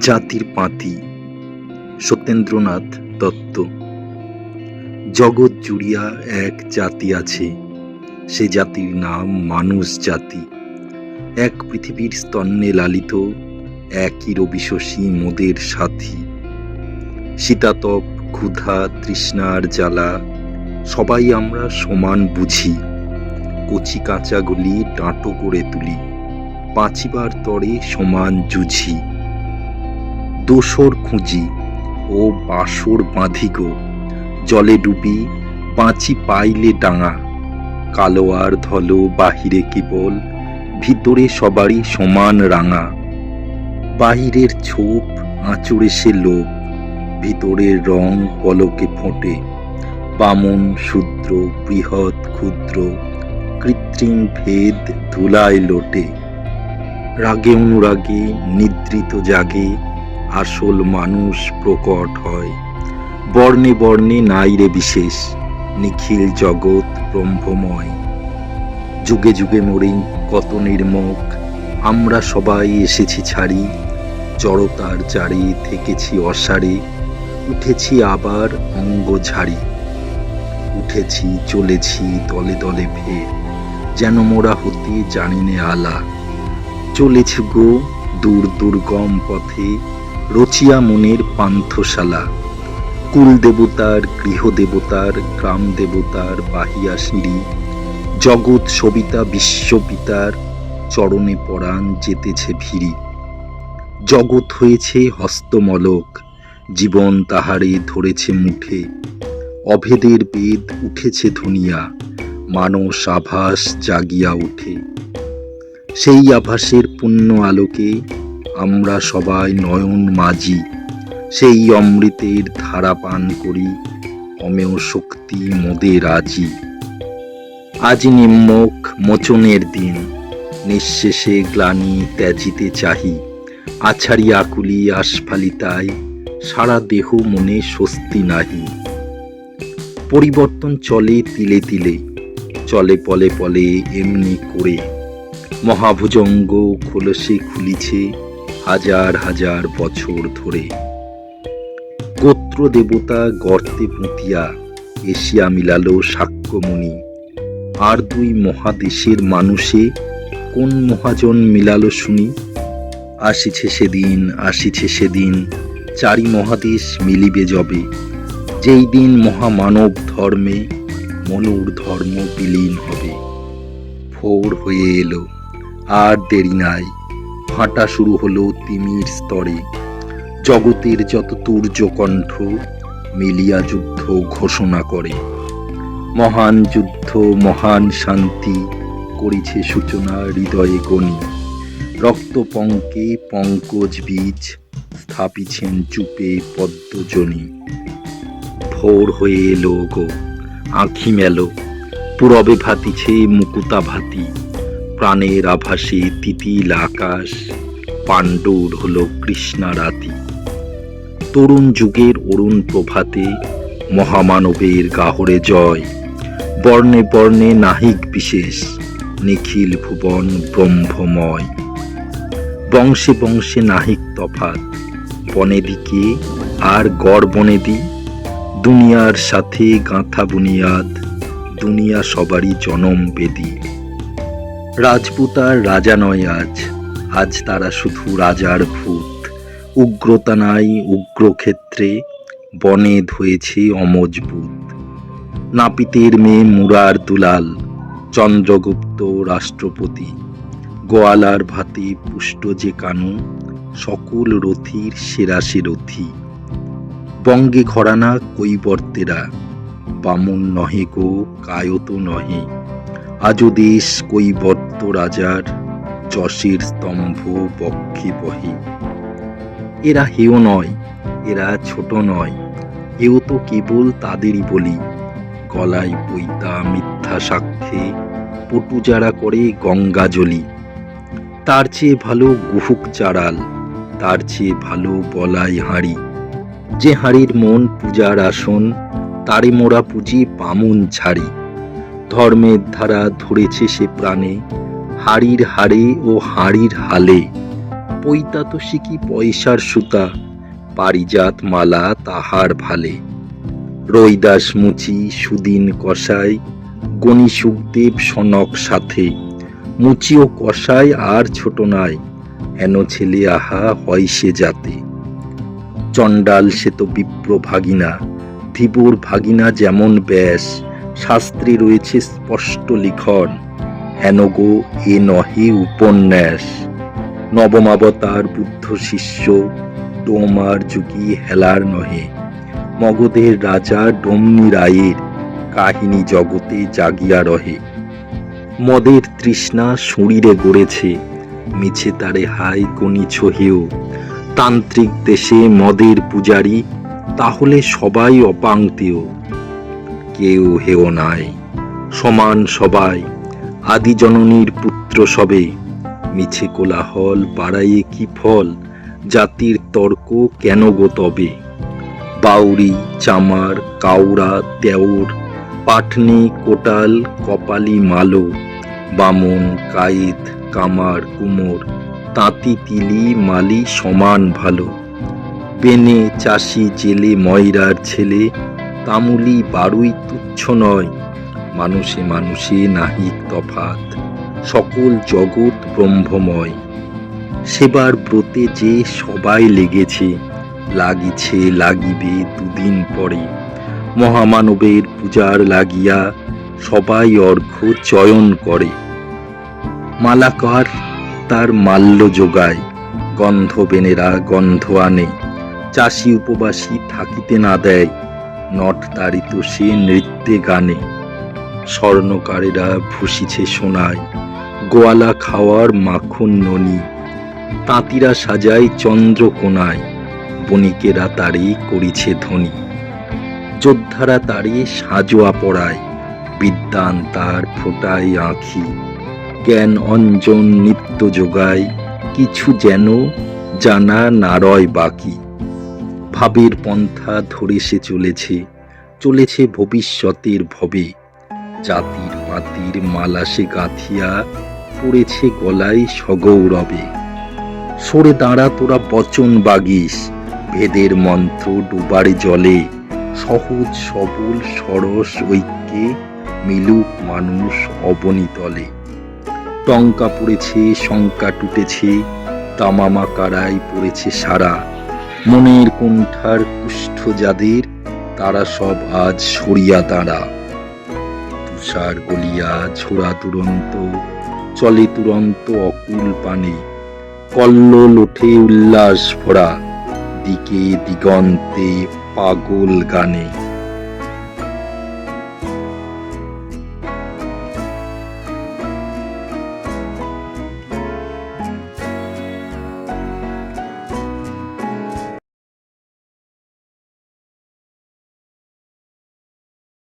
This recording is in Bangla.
জাতির পাঁতি, সত্যেন্দ্রনাথ দত্ত। জগৎ জুড়িয়া এক জাতি আছে, সে জাতির নাম মানুষ জাতি। এক পৃথিবীর স্তন্নে লালিত, একই রবিশসী মোদের সাথী। শীতাতপ ক্ষুধা তৃষ্ণার জ্বালা, সবাই আমরা সমান বুঝি। কচি কাঁচাগুলি ডাঁটো করে তুলি, পাঁচিবার তরে সমান জুঝি দোসর খুঁজি, ও বাসর বাঁধি গো। জলে ডুবি বাঁচি পাইলে ডাঙা। কালো আর ধলো বাহিরে কেবল, ভিতরে সবারই সমান রাঙা। বাহিরের ছোপ আঁচড়ে সে লোক ভিতরের রং পলকে ফোটে। বামন, শূদ্র, বৃহৎ, ক্ষুদ্র, কৃত্রিম ভেদ ধুলায় লোটে। রাগে অনুরাগে নিদ্রিত জাগে আসল মানুষ প্রকট হয়। বর্ণে বর্ণে নাইরে বিশেষ, নিখিল জগৎ ব্রহ্মময়। যুগে যুগে মরি কত নির্মুখ আমরা সবাই এসেছি ছাড়ি। জড়তার জারে থেকেছি অসারে, উঠেছি আবার অঙ্গ ঝাড়ি। উঠেছি, চলেছি দলে দলে ফের, যেন মোরা হতে জানিনে আলা। চলেছি গো দূর দুর্গম পথে রচিয়া মনের পান্থশালা। কুল দেবতার গৃহ দেবতার গ্রাম দেবতার বাহিয়া সিঁড়ি। জগৎ সবিতা বিশ্বপিতার চরণে পরাণ যেতেছে ভিড়ি। জগৎ হয়েছে হস্তমলক, জীবন তাহারে ধরেছে মুঠে। অভেদের বেদ উঠেছে ধুনিয়া, মানস আভাস জাগিয়া ওঠে। সেই আভাসের পুণ্য আলোকে আমরা সবাই নয়ন মাঝি সেই অমৃতের ধারা পান করি, অমেয় শক্তি মোদের আজি আজ নিম্মক মোচনের দিন, নিঃশেষে গ্লানি ত্যাজিতে চাহি। আছাড়ি আকুলি আস্ফালিতায় সারা দেহ মনে স্বস্তি নাহি। পরিবর্তন চলে তিলে তিলে, চলে পলে পলে এমনি করে। মহাভুজঙ্গ খোলসে খুলিছে হাজার হাজার বছর ধরে গোত্র দেবতা গর্তে পুঁতিয়া এশিয়া মিলালো সাক্ষ্যমণি। আর দুই মহাদেশের মানুষে কোন মহাজন মিলালো শুনি? আসিছে সেদিন আসিছে সেদিন চারি মহাদেশ মিলিবে যবে যেই দিন মহামানব ধর্মে মনুর ধর্ম বিলীন হবে। ভোর হয়ে এলো, আর দেরি নাই। ফাঁটা শুরু হলো তিমির স্তরে। জগতের যত তুর্য কণ্ঠ মিলিয়া যুদ্ধ ঘোষণা করে। মহান যুদ্ধ, মহান শান্তি করিছে সূচনা হৃদয়ে গণি। রক্তপঙ্কে পঙ্কজ বীজ স্থাপিছেন চুপে পদ্মজনী। ভোর হয়ে এলো গো, আঁখি মেলো, পুরবে ভাতিছে মুকুতা ভাতি। প্রাণের আভাসে তিতিল আকাশ, পাণ্ডুর হল কৃষ্ণা রাতি তরুণ যুগের অরুণ প্রভাতে মহামানবের গাহরে জয়। বর্ণে বর্ণে নাহিক বিশেষ, নিখিল ভুবন ব্রহ্মময়। বংশে বংশে নাহিক তফাত বনে দিকে আর গড় বনে দি। দুনিয়ার সাথে গাঁথা বুনিয়াদ, দুনিয়া সবারই জনম বেদি। রাজপুত আর রাজা নয় আজ। আজ তারা শুধু রাজার ভূত। উগ্রতা নাই উগ্র ক্ষেত্রে বনে ধুয়েছে অমজবুত নাপিতের মেয়ে মুরার দুলাল, চন্দ্রগুপ্ত রাষ্ট্রপতি। গোয়ালার ভাতে পুষ্ট যে কানু, সকল রথির সেরা সে রথি। বঙ্গে ঘরানা কৈবর্তেরা বামুন নহে গো, কায়ত নহে। আজও দেশ কৈবর্ত রাজার যশের স্তম্ভ, বক্ষে, বহে। এরা হেও নয়, এরা ছোট নয়। এও তো কেবল তাদেরই বলি। গলায় বইতা মিথ্যা সাক্ষ্যে পটু যারা করে গঙ্গা জলি। তার চেয়ে ভালো গুহুক চাড়াল তার চেয়ে ভালো বলাই হাঁড়ি। যে হাঁড়ির মন পূজার আসন, তারে মোরা পুঁজি বামুন ছাড়ি। ধর্মের ধারা ধরেছে সে প্রাণে হাড়ির হাড়ে ও হাড়ির হালে। পৈতা তো শিখি পয়সার সুতা, পারিজাত মালা তাহার ভালে। রৈদাস মুচি সুদিন কষাই গণি সুখদেব সনক সাথে। মুচি ও কষাই আর ছোট নাই, হেন ছেলে আহা হয় সে যাতে। চণ্ডাল সে তো বিপ্র ভাগিনা, ধীবর ভাগিনা যেমন ব্যাস, শাস্ত্রে রয়েছে স্পষ্ট লিখন। হেন গো এ নহে উপন্যাস। নবমাবতার বুদ্ধ শিষ্য ডোমার যুগী হেলার নহে। মগধের রাজা ডমনি রায়ের কাহিনী জগতে জাগিয়া রহে। মদের তৃষ্ণা শরীরে গড়েছে, মিছে তারে হাই গণি ছোহেও। তান্ত্রিক দেশে মদের পূজারি, তাহলে সবাই অপাংতেও কেউ হেও নাই, সমান সবাই আদি জননীর পুত্র সবে। মিছে কোলাহল পাড়াইয়ে কি ফল? জাতির তর্ক কেন গো তবে? বাউরি চামার কাউরা তেওর পাটনি, কোটাল, কপালি, মালো, বামন, কায়েত, কামার, কুমোর, তাঁতি, তিলি, মালি সমান ভালো। বেনে, চাষি, জেলে, ময়রার ছেলে, তামুলি, বারুই তুচ্ছ নয়। মানুষে মানুষে নাহি তফাত। সকল জগৎ ব্রহ্মময়। সেবার ব্রতে যে সবাই লেগেছে, লাগিছে, লাগিবে দুদিন পরে। মহামানবের পূজার লাগিয়া সবাই অর্ঘ্য চয়ন করে। মালাকার তার মাল্য যোগায়, গন্ধ বেনেরা গন্ধ আনে। চাষি উপবাসী থাকিতে না দেয়, নট তাড়িত সে নৃত্যে গানে। স্বর্ণকারেরা ভুষিছে সোনায়, গোয়ালা খাওয়ার মাখন ননি, তাঁতিরা সাজায় চন্দ্রকোনায় বণিকেরা তারে করিছে ধনী। যোদ্ধারা তারে সাজোয়া পড়ায়, বিদ্যান তার ফোটায় আঁখি। জ্ঞান অঞ্জন নিত্য যোগায়, কিছু যেন জানা নারয় বাকি। ভাবের পন্থা ধরে সে চলেছে চলেছে ভবিষ্যতের ভবে। জাতির পাতির মালা সে গাঁথিয়া পড়েছে গলায় সগৌরবে। সরে দাঁড়া তোরা বচন বাগিস ভেদের মন্ত্র ডুবার জলে। সহজ সবল সরস ঐক্যে মিলুক মানুষ অবনীতলে। টঙ্কা পড়েছে, শঙ্কা টুটেছে, তামামা কারাই পড়েছে সারা। মনের কুণ্ঠার কুষ্ঠ যাদের, তারা সব আজ সরিয়া দাঁড়া। তুষার গলিয়া ছোড়া তুরন্ত চলে তুরন্ত অকুল পানে। কল্লোল ওঠে উল্লাস ভরা, দিকে দিগন্তে পাগল গানে।